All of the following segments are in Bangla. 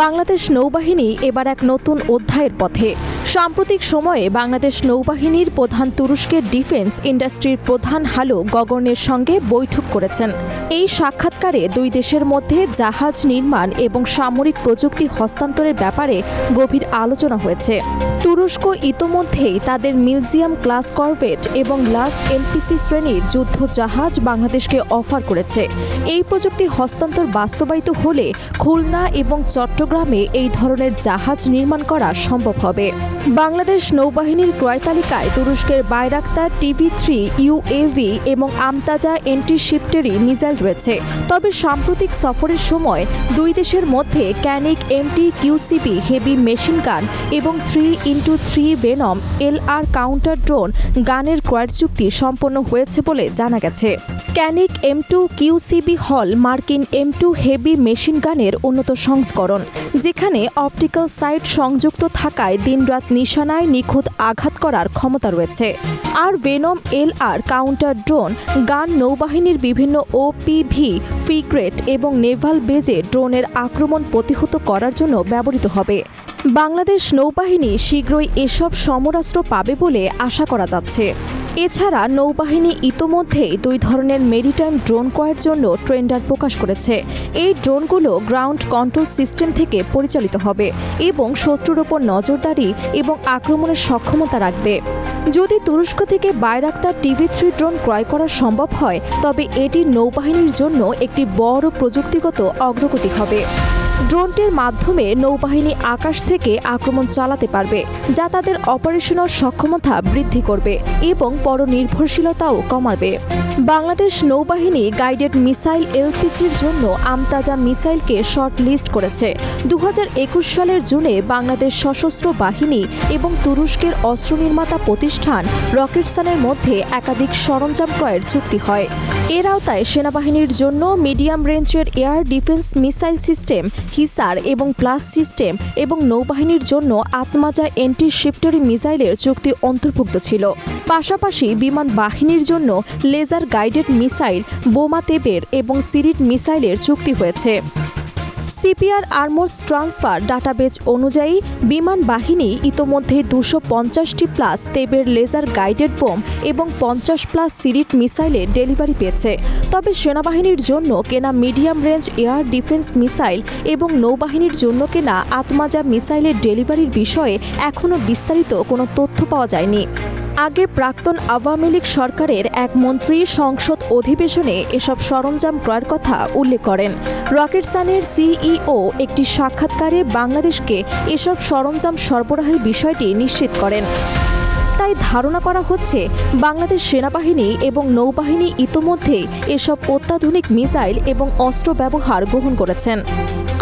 বাংলাদেশ নৌবাহিনী এবার এক নতুন অধ্যায়ের পথে। সাম্প্রতিক সময়ে বাংলাদেশ নৌবাহিনীর প্রধান তুরস্কের ডিফেন্স ইন্ডাস্ট্রির প্রধান হালো গগনের সঙ্গে বৈঠক করেছেন। এই সাক্ষাৎকারে দুই দেশের মধ্যে জাহাজ নির্মাণ এবং সামরিক প্রযুক্তি হস্তান্তরের ব্যাপারে গভীর আলোচনা হয়েছে। তুরস্ক ইতোমধ্যেই তাদের মিউজিয়াম ক্লাস করভেট এবং লাস এলপিসি শ্রেণির যুদ্ধ জাহাজ বাংলাদেশকে অফার করেছে। এই প্রযুক্তি হস্তান্তর বাস্তবায়িত হলে খুলনা এবং চট্টগ্রামে এই ধরনের জাহাজ নির্মাণ করা সম্ভব হবে। বাংলাদেশ নৌবাহিনীর ক্রয় তালিকায় তুরস্কের বাইরাক্তার টিভি থ্রি ইউএভি এবং আমতাজা এন্টিশিপটেরি মিসাইল রয়েছে। তবে সাম্প্রতিক সফরের সময় দুই দেশের মধ্যে ক্যানিক M T QCB heavy machine gun এবং three into three Venom LR counter drone গানের ক্রয়ের চুক্তি সম্পন্ন হয়েছে বলে জানা গেছে। ক্যানিক এম টু কিউসিবি হল মার্কিন এম টু হেভি মেশিন গানের উন্নত সংস্করণ, যেখানে অপটিক্যাল সাইট সংযুক্ত থাকায় দিনরাত নিশানায় নিখুঁত আঘাত করার ক্ষমতা রয়েছে। আর Venom L R counter drone, gun নৌবাহিনীর বিভিন্ন ওপিভি ফ্রিগ্রেট এবং নেভাল বেজে ড্রোনের আক্রমণ প্রতিহত করার জন্য ব্যবহৃত হবে। বাংলাদেশ নৌবাহিনী শীঘ্রই এসব সমরাস্ত্র পাবে বলে আশা করা যাচ্ছে। এছাড়া নৌবাহিনী ইতোমধ্যেই দুই ধরনের মেরিটাইম ড্রোন ক্রয়ের জন্য ট্রেন্ডার প্রকাশ করেছে। এই ড্রোনগুলো গ্রাউন্ড কন্ট্রোল সিস্টেম থেকে পরিচালিত হবে এবং শত্রুর ওপর নজরদারি এবং আক্রমণের সক্ষমতা রাখবে। যদি তুরস্ক থেকে বাইরাক্তার টিভি থ্রি ড্রোন ক্রয় করা সম্ভব হয়, তবে এটি নৌবাহিনীর জন্য একটি বড় প্রযুক্তিগত অগ্রগতি হবে। ড্রোনটির মাধ্যমে নৌবাহিনী আকাশ থেকে আক্রমণ চালাতে পারবে, যা তাদের অপারেশনাল সক্ষমতা বৃদ্ধি করবে এবং পরনির্ভরশীলতাও কমাবে। বাংলাদেশ নৌবাহিনী গাইডেড মিসাইল এলপিসির জন্য আমতাজা মিসাইলকে শর্ট লিস্ট করেছে। দু হাজার একুশ সালের জুনে বাংলাদেশ সশস্ত্র বাহিনী এবং তুরস্কের অস্ত্র নির্মাতা প্রতিষ্ঠান রকেটসানের মধ্যে একাধিক সরঞ্জাম ক্রয়ের চুক্তি হয়। এর আওতায় সেনাবাহিনীর জন্য মিডিয়াম রেঞ্জের air defence missile system, Hisar এবং প্লাস সিস্টেম এবং নৌবাহিনীর জন্য আত্মাজা এন্টি শিফটারি মিসাইলের চুক্তি অন্তর্ভুক্ত ছিল। পাশাপাশি বিমান বাহিনীর জন্য লেজার গাইডেড মিসাইল, বোমা তেবের এবং সিরিড মিসাইলের চুক্তি হয়েছে। সিপিআর আর্মোর্স ট্রান্সফার ডাটাবেজ অনুযায়ী বিমান বাহিনী ইতোমধ্যে দুশো পঞ্চাশটি plus Teber laser guided bomb এবং পঞ্চাশ প্লাস সিরিট মিসাইলের ডেলিভারি পেয়েছে। তবে সেনাবাহিনীর জন্য কেনা medium range air defence missile এবং নৌবাহিনীর জন্য কেনা আত্মাজা মিসাইলের ডেলিভারির বিষয়ে এখনও বিস্তারিত কোনো তথ্য পাওয়া যায়নি। আগে প্রাক্তন আওয়ামী লীগ সরকারের এক মন্ত্রী সংসদ অধিবেশনে এসব সরঞ্জাম ক্রয়ের কথা উল্লেখ করেন। রকেটসানের সিইও একটি সাক্ষাৎকারে বাংলাদেশকে এসব সরঞ্জাম সরবরাহের বিষয়টি নিশ্চিত করেন। তাই ধারণা করা হচ্ছে, বাংলাদেশ সেনাবাহিনী এবং নৌবাহিনী ইতোমধ্যে এসব অত্যাধুনিক মিসাইল এবং অস্ত্র ব্যবহার গ্রহণ করেছেন।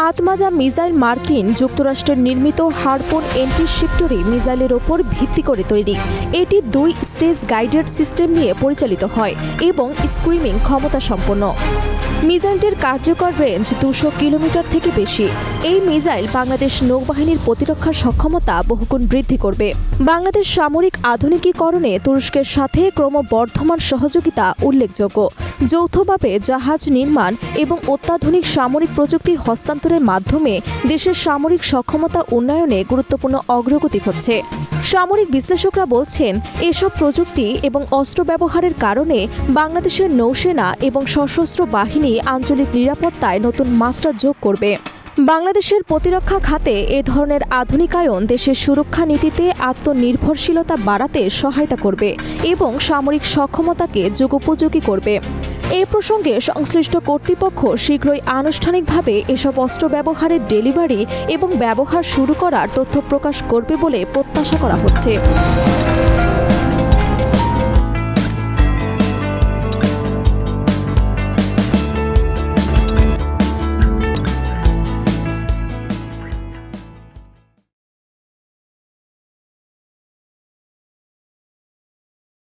আতমাজা মিসাইল মার্কিন যুক্তরাষ্ট্রের নির্মিত হারপোন এন্টিশিপটরি মিসাইলের ওপর ভিত্তি করে তৈরি। এটি দুই স্টেজ গাইডেড সিস্টেম নিয়ে পরিচালিত হয় এবং স্ক্রিমিং ক্ষমতা সম্পন্ন মিসাইলটির কার্যকর রেঞ্জ দুশো কিলোমিটার থেকে বেশি। এই মিসাইল বাংলাদেশ নৌবাহিনীর প্রতিরক্ষা সক্ষমতা বহুগুণ বৃদ্ধি করবে। বাংলাদেশ সামরিক আধুনিকীকরণে তুরস্কের সাথে ক্রমবর্ধমান সহযোগিতা উল্লেখযোগ্য। যৌথভাবে জাহাজ নির্মাণ এবং অত্যাধুনিক সামরিক প্রযুক্তি হস্তান্তরের মাধ্যমে দেশের সামরিক সক্ষমতা উন্নয়নে গুরুত্বপূর্ণ অগ্রগতি হচ্ছে সামরিক বিশ্লেষকরা বলছেন, এসব প্রযুক্তি এবং অস্ত্র ব্যবহারের কারণে বাংলাদেশের নৌসেনা এবং সশস্ত্র বাহিনী আঞ্চলিক নিরাপত্তায় নতুন মাত্রা যোগ করবে। বাংলাদেশের প্রতিরক্ষা খাতে এ ধরনের আধুনিকায়ন দেশের সুরক্ষা নীতিতে আত্মনির্ভরশীলতা বাড়াতে সহায়তা করবে এবং সামরিক সক্ষমতাকে যুগোপযোগী করবে। এ প্রসঙ্গে সংশ্লিষ্ট কর্তৃপক্ষ শীঘ্রই আনুষ্ঠানিকভাবে এসব অস্ত্র ব্যবহারের ডেলিভারি এবং ব্যবহার শুরু করার তথ্য প্রকাশ করবে বলে প্রত্যাশা করা হচ্ছে।